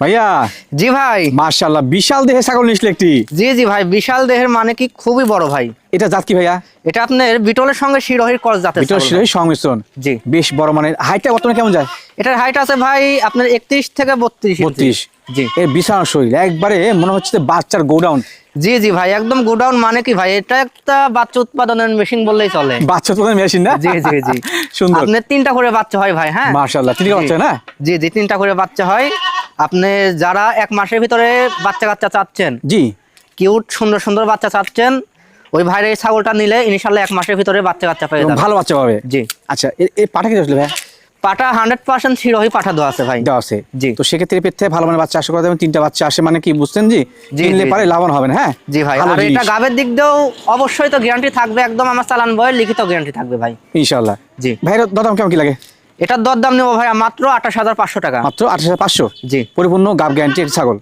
ভাইয়া জি ভাই। মার্শাল্লাহ বিশাল দেহে ছাগল নিয়েছিল একটি। জি জি ভাই বিশাল দেহের মানে কি খুবই বড় ভাই। এটা জাত কি ভাইয়া? এটা আপনার বিটলের সঙ্গে শিরোহির ক্রস জাতের ভিতর ছাগল শিরোহী সংমিশ্রণ। জি। বেশ বড় মানের হাইটটা বর্তমানে কেমন যায়? এটার হাইট আছে ভাই আপনার একত্রিশ থেকে বত্রিশ বত্রিশ। জি। এর বিশাল শরীর একবারে মনে হচ্ছে বাচ্চার গোডাউন। জি জি ভাই একদম গোডাউন মানে কি ভাই এটা একটা বাচ্চা উৎপাদনের মেশিন বললেই চলে। বাচ্চা তো মেশিন না? জি জি জি। সুন্দর। আপনার তিনটা করে বাচ্চা হয় ভাই হ্যাঁ? মার্শাল্লাহ তিনটা। বাচ্চা না? জি জি তিনটা করে বাচ্চা হয়। আপনি যারা এক মাসের ভিতরে বাচ্চা কাচ্চা চাচ্ছেন জি। কিউট সুন্দর সুন্দর বাচ্চা চাচ্ছেন ওই ভাইয়ের এই ছাগলটা নিলে ইনশাল্লাহ এক মাসের ভিতরে বাচ্চা কাচ্চা পেয়ে এবং ভালো বাচ্চা পাবে। জি। আচ্ছা এই পাঠা কি আসলে ভাই? পাটা হান্ড্রেড পার্সেন্ট শিরোহী পাঠা দেওয়া আছে ভাই। দেওয়া আছে। জি। তো সেক্ষেত্রে পেতে ভালো মানে বাচ্চা আশা করা যাবে তিনটা বাচ্চা আসে মানে কি বুঝছেন জি? কিনলে পারে লাভবান হবেন হ্যাঁ? জি ভাই আর এটা গাবের দিক দিয়েও অবশ্যই তো গ্যারান্টি থাকবে একদম আমার চালান বয়ের লিখিত গ্যারান্টি থাকবে ভাই। ইনশাল্লাহ। জি। ভাইয়ের দাম কেমন কি লাগে? এটার দর দাম নেব ভাইয়া মাত্র আঠাশ হাজার পাঁচশো টাকা। মাত্র আঠাশ হাজার পাঁচশো? জি। পরিপূর্ণ গাব গ্যারান্টি ছাগল?